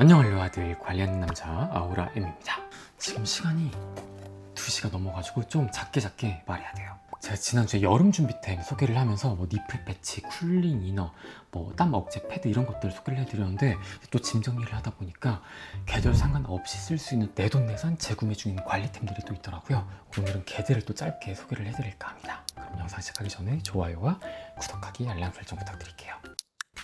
안녕 알로아들 관리하는 남자 아우라 M입니다. 지금 시간이 2시가 넘어가지고 좀 작게 작게 말해야 돼요. 제가 지난주에 여름 준비템 소개를 하면서 뭐 니플 패치, 쿨링 이너, 뭐 땀 억제 패드 이런 것들 소개를 해드렸는데 또 짐 정리를 하다 보니까 계절 상관없이 쓸 수 있는 내돈내산 재구매 중인 관리템들이 또 있더라고요. 오늘은 걔들을 또 짧게 소개를 해드릴까 합니다. 그럼 영상 시작하기 전에 좋아요와 구독하기, 알람 설정 부탁드릴게요.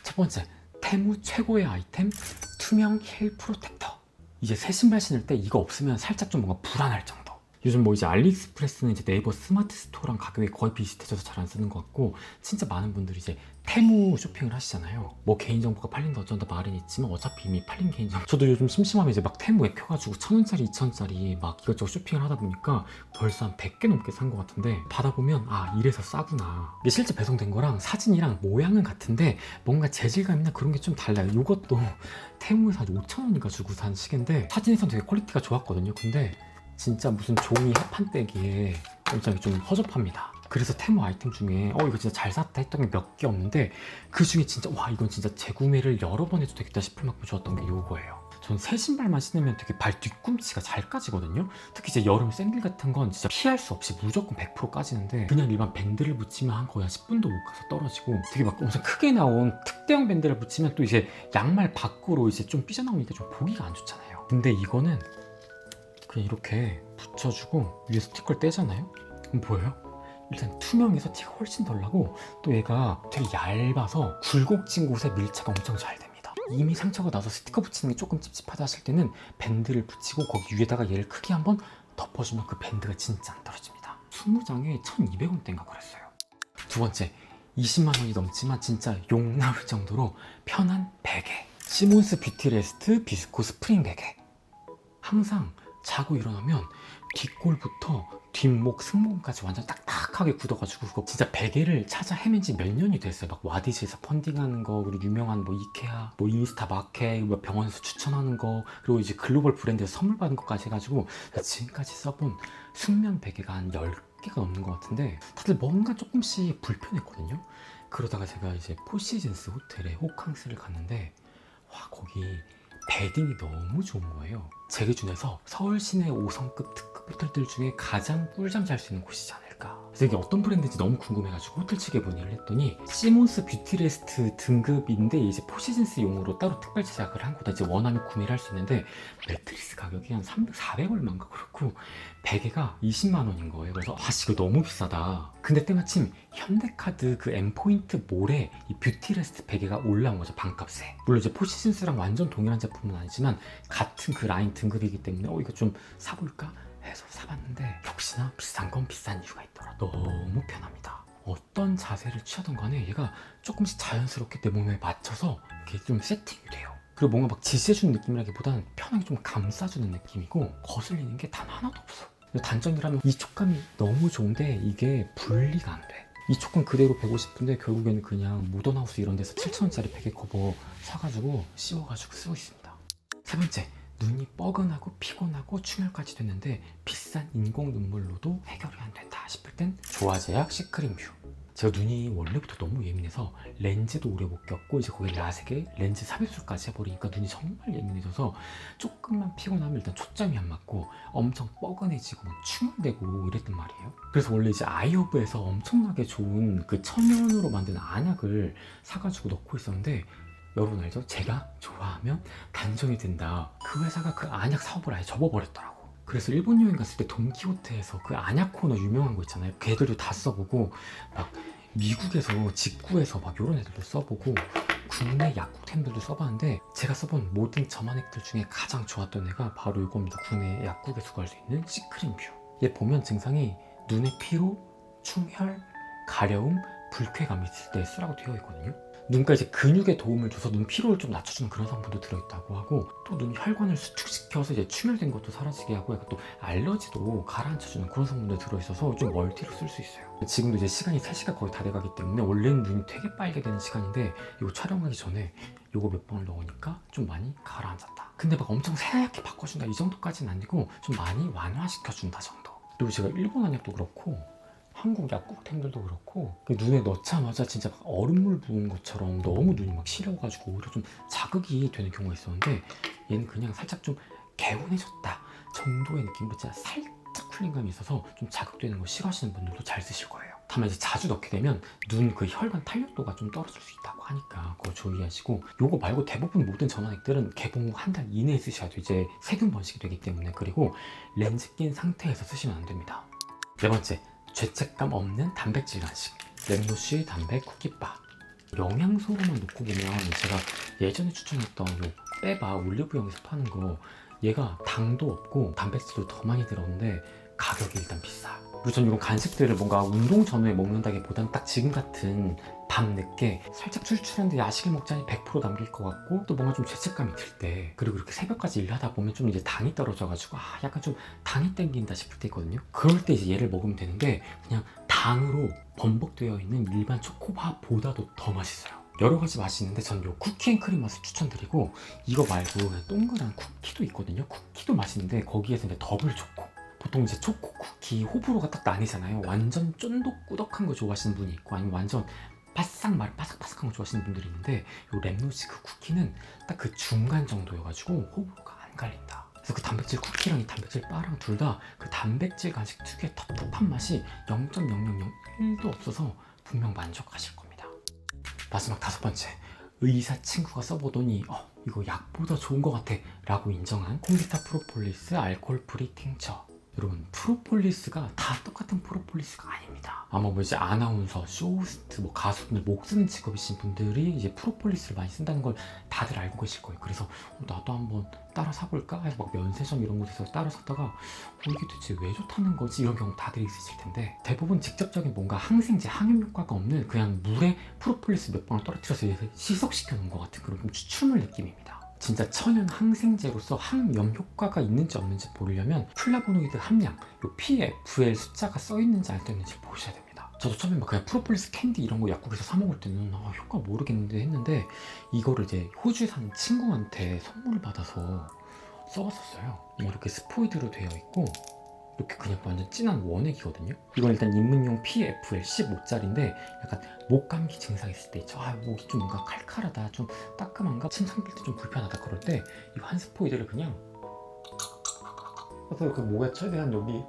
첫 번째, 테무 최고의 아이템 투명 힐 프로텍터. 이제 새 신발 신을 때 이거 없으면 살짝 좀 뭔가 불안할 정도. 요즘 뭐 이제 알리익스프레스는 이제 네이버 스마트 스토어랑 가격이 거의 비슷해져서 잘 안 쓰는 것 같고 진짜 많은 분들이 이제 테무 쇼핑을 하시잖아요. 뭐 개인정보가 팔린다 어쩐다 말은 있지만 어차피 이미 팔린 개인정보. 저도 요즘 심심하면 이제 막 테무 앱 켜가지고 천 원짜리, 이천 원짜리 막 이것저것 쇼핑을 하다 보니까 벌써 한 100개 넘게 산 것 같은데 받아보면 아 이래서 싸구나. 이게 실제 배송된 거랑 사진이랑 모양은 같은데 뭔가 재질감이나 그런 게 좀 달라요. 이것도 테무에서 한 5천 원인가 주고 산 시계인데 사진에선 되게 퀄리티가 좋았거든요. 근데 진짜 무슨 종이 합판떼기에 굉장히 좀 허접합니다. 그래서 테무 아이템 중에 어 이거 진짜 잘 샀다 했던 게 몇 개 없는데 그 중에 진짜 와 이건 진짜 재구매를 여러 번 해도 되겠다 싶을 만큼 좋았던 게 이거예요. 전 새 신발만 신으면 되게 발 뒤꿈치가 잘 까지거든요. 특히 이제 여름 샌들 같은 건 진짜 피할 수 없이 무조건 100% 까지는데 그냥 일반 밴드를 붙이면 한 거의 한 10분도 못 가서 떨어지고 되게 막 엄청 크게 나온 특대형 밴드를 붙이면 또 이제 양말 밖으로 이제 좀 삐져나오니까 좀 보기가 안 좋잖아요. 근데 이거는 그냥 이렇게 붙여주고 위에 스티커를 떼잖아요? 그럼 보여요? 일단 투명해서 티가 훨씬 덜 나고 또 얘가 되게 얇아서 굴곡진 곳에 밀착 엄청 잘 됩니다. 이미 상처가 나서 스티커 붙이는 게 조금 찝찝하다 하실 때는 밴드를 붙이고 거기 위에다가 얘를 크게 한번 덮어주면 그 밴드가 진짜 안 떨어집니다. 20장에 1200원대인가 그랬어요. 두 번째, 20만 원이 넘지만 진짜 욕 나올 정도로 편한 베개. 시몬스 뷰티 레스트 비스코 스프링 베개. 항상 자고 일어나면 뒷골부터 뒷목, 승모근까지 완전 딱딱하게 굳어가지고 그거 진짜 베개를 찾아 헤맨 지 몇 년이 됐어요. 막 와디즈에서 펀딩하는 거, 그리고 유명한 뭐 이케아, 뭐 인스타 마켓, 뭐 병원에서 추천하는 거, 그리고 이제 글로벌 브랜드에서 선물 받은 것까지 해가지고 지금까지 써본 숙면 베개가 한 10개가 넘는 것 같은데 다들 뭔가 조금씩 불편했거든요. 그러다가 제가 이제 포시즌스 호텔에 호캉스를 갔는데 와 거기 베딩이 너무 좋은 거예요. 제 기준에서 서울 시내 5성급 특급 호텔들 중에 가장 꿀잠 잘 수 있는 곳이지 않을까. 그래서 이게 어떤 브랜드인지 너무 궁금해가지고 호텔 측에 문의를 했더니 시몬스 뷰티레스트 등급인데 이제 포시즌스용으로 따로 특별 제작을 한 거다. 이제 원하면 구매를 할 수 있는데 매트리스 가격이 한 300, 400 얼마인가 그렇고 베개가 20만 원인 거예요. 그래서 아씨 이거 너무 비싸다. 근데 때마침 현대카드 그 M 포인트 몰에 이 뷰티레스트 베개가 올라온 거죠 반값에. 물론 이제 포시즌스랑 완전 동일한 제품은 아니지만 같은 그 라인 등급이기 때문에 어 이거 좀 사볼까 해서 사봤는데 역시나 비싼 건 비싼 이유가 있더라. 너무 편합니다. 어떤 자세를 취하던 간에 얘가 조금씩 자연스럽게 내 몸에 맞춰서 이렇게 좀 세팅이 돼요. 그리고 뭔가 막 지지해주는 느낌이라기보다는 편하게 좀 감싸주는 느낌이고 거슬리는 게 단 하나도 없어. 단점이라면 이 촉감이 너무 좋은데 이게 분리가 안 돼. 이 촉감 그대로 배고 싶은데 결국에는 그냥 모던하우스 이런 데서 7천원짜리 베개 커버 사가지고 씌워가지고 쓰고 있습니다. 세 번째, 눈이 뻐근하고 피곤하고 충혈까지 됐는데 비싼 인공 눈물로도 해결이 안 된다 싶을 땐 조화제약 시크림 뷰. 제가 눈이 원래부터 너무 예민해서 렌즈도 오래 못 꼈고 이제 거기 라섹에 렌즈 삽입술까지 해버리니까 눈이 정말 예민해져서 조금만 피곤하면 일단 초점이 안 맞고 엄청 뻐근해지고 막 충혈되고 이랬단 말이에요. 그래서 원래 이제 아이오브에서 엄청나게 좋은 그 천연으로 만든 안약을 사가지고 넣고 있었는데 여러분 알죠? 제가 좋아하면 단정이 된다. 그 회사가 그 안약 사업을 아예 접어버렸더라고. 그래서 일본 여행 갔을 때 돈키호테에서 그 안약 코너 유명한 거 있잖아요. 걔들도 다 써보고 막 미국에서 직구해서 막 이런 애들도 써보고 국내 약국템들도 써봤는데 제가 써본 모든 점안액들 중에 가장 좋았던 애가 바로 이겁니다. 국내 약국에서 구할 수 있는 시크림뷰. 얘 보면 증상이 눈의 피로, 충혈, 가려움, 불쾌감 있을 때 쓰라고 되어 있거든요. 눈가 이제 근육에 도움을 줘서 눈 피로를 좀 낮춰주는 그런 성분도 들어있다고 하고 또 눈 혈관을 수축시켜서 이제 충혈된 것도 사라지게 하고 약간 또 알러지도 가라앉혀주는 그런 성분도 들어있어서 좀 멀티로 쓸 수 있어요. 지금도 이제 시간이 3시가 거의 다 돼가기 때문에 원래는 눈이 되게 빨게 되는 시간인데 이거 촬영하기 전에 요거 몇 번을 넣으니까 좀 많이 가라앉았다. 근데 막 엄청 새하얗게 바꿔준다 이 정도까지는 아니고 좀 많이 완화시켜준다 정도. 그리고 제가 일본 안약도 그렇고 한국 약국템들도 그렇고 그 눈에 넣자마자 진짜 막 얼음물 부은 것처럼 너무 눈이 막 시려가지고 오히려 좀 자극이 되는 경우가 있었는데 얘는 그냥 살짝 좀 개운해졌다 정도의 느낌보다 살짝 쿨링감이 있어서 좀 자극되는 거 싫어하시는 분들도 잘 쓰실 거예요. 다만 이제 자주 넣게 되면 눈 그 혈관 탄력도가 좀 떨어질 수 있다고 하니까 그거 주의하시고 요거 말고 대부분 모든 전화액들은 개봉 후 한 달 이내에 쓰셔야 돼요. 이제 세균 번식이 되기 때문에 그리고 렌즈 낀 상태에서 쓰시면 안 됩니다. 네 번째, 죄책감 없는 단백질 간식 랩노쉬 단백 쿠키바. 영양소로만 놓고 보면 제가 예전에 추천했던 요 빼바 올리브영에서 파는 거 얘가 당도 없고 단백질도 더 많이 들었는데 가격이 일단 비싸. 그리고 전 이런 간식들을 뭔가 운동 전후에 먹는다기보단 딱 지금 같은 밤 늦게 살짝 출출한데 야식을 먹자니 100% 남길 것 같고 또 뭔가 좀 죄책감이 들 때 그리고 이렇게 새벽까지 일하다 보면 좀 이제 당이 떨어져가지고 아 약간 좀 당이 땡긴다 싶을 때 있거든요. 그럴 때 이제 얘를 먹으면 되는데 그냥 당으로 범벅되어 있는 일반 초코바보다도 더 맛있어요. 여러 가지 맛이 있는데 전 요 쿠키 앤 크림 맛을 추천드리고 이거 말고 동그란 쿠키도 있거든요. 쿠키도 맛있는데 거기에서 이제 더블 초코. 보통 이제 초코 쿠키 호불호가 딱 나뉘잖아요. 완전 쫀득꾸덕한 거 좋아하시는 분이 있고 아니면 완전 바싹 말 바삭바삭한 거 좋아하시는 분들이 있는데 요 랩노시 그 쿠키는 딱 그 중간 정도여가지고 호불호가 안 갈린다. 그래서 그 단백질 쿠키랑 이 단백질 바랑 둘 다 그 단백질 간식 특유의 텁텁한 맛이 0.0001도 없어서 분명 만족하실 겁니다. 마지막 다섯 번째 의사 친구가 써보더니 어 이거 약보다 좋은 것 같아 라고 인정한 콤비타 프로폴리스 알코올 프리 팅처 여러분 프로폴리스가 다 똑같은 프로폴리스가 아닙니다. 아마 뭐 이제 아나운서, 쇼호스트, 뭐 가수분들 목 쓰는 직업이신 분들이 이제 프로폴리스를 많이 쓴다는 걸 다들 알고 계실 거예요. 그래서 어, 나도 한번 따라 사볼까? 해서 막 면세점 이런 곳에서 따라 샀다가 어, 이게 대체 왜 좋다는 거지? 이런 경우 다들 있으실 텐데 대부분 직접적인 뭔가 항생제 항염 효과가 없는 그냥 물에 프로폴리스 몇 번을 떨어뜨려서 시석시켜 놓은 것 같은 그런 좀 추출물 느낌입니다. 진짜 천연 항생제로서 항염 효과가 있는지 없는지 보려면 플라보노이드 함량, 요 PFL 숫자가 써 있는지 안 써 있는지 보셔야 됩니다. 저도 처음에 막 그냥 프로폴리스 캔디 이런 거 약국에서 사 먹을 때는 아, 효과 모르겠는데 했는데 이거를 이제 사는 친구한테 선물을 받아서 써봤었어요. 이렇게 스포이드로 되어 있고 이렇게 그냥 완전 진한 원액이거든요. 이건 일단 입문용 PFL 15짜리인데 약간 목 감기 증상 있을 때 있죠. 아 목이 좀 뭔가 칼칼하다, 좀 따끔한가, 침 삼킬 때 좀 불편하다 그럴 때 이 한 스포이드를 그냥 그래서 그 목에 최대한 여기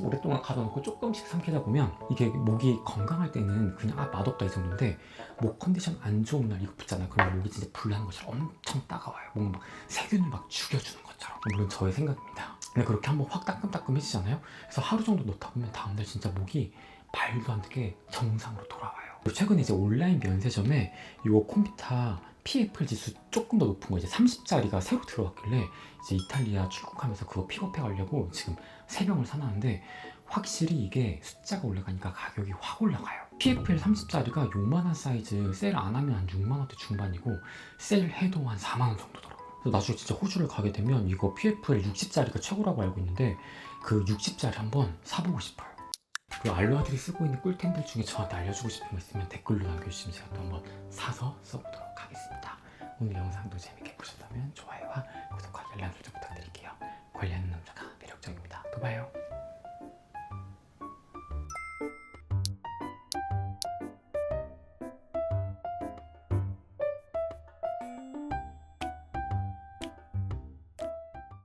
오랫동안 가둬놓고 조금씩 삼키다 보면 이게 목이 건강할 때는 그냥 아 맛없다 이 정도인데 목 컨디션 안 좋은 날 이거 붙잖아요. 그럼 목이 진짜 불나는 것처럼 엄청 따가워요. 뭔가 막 세균을 막 죽여주는 것처럼. 물론 저의 생각입니다. 근데 그렇게 한번 확 따끔따끔해지잖아요. 그래서 하루 정도 넣다 보면 다음날 진짜 목이 말도 안 되게 정상으로 돌아와요. 그리고 최근에 이제 온라인 면세점에 이거 콤비타 PFL 지수 조금 더 높은 거 이제 30짜리가 새로 들어왔길래 이제 이탈리아 출국하면서 그거 픽업해 가려고 지금 세 병을 사놨는데 확실히 이게 숫자가 올라가니까 가격이 확 올라가요. PFL 30짜리가 요만한 사이즈 세일 안 하면 한 6만 원대 중반이고 세일 해도 한 4만 원 정도 더라고요. 그래서 나중에 진짜 호주를 가게 되면 이거 PFL 60짜리가 최고라고 알고 있는데 그 60짜리 한번 사보고 싶어요. 그 알로아들이 쓰고 있는 꿀템들 중에 저한테 알려주고 싶은 거 있으면 댓글로 남겨주시면 제가 또 한번 사서 써보도록 하겠습니다. 오늘 영상도 재밌게 보셨다면 좋아요와 구독과 알람 설정 부탁드릴게요. 관리하는 남자가 매력적입니다. 또 봐요.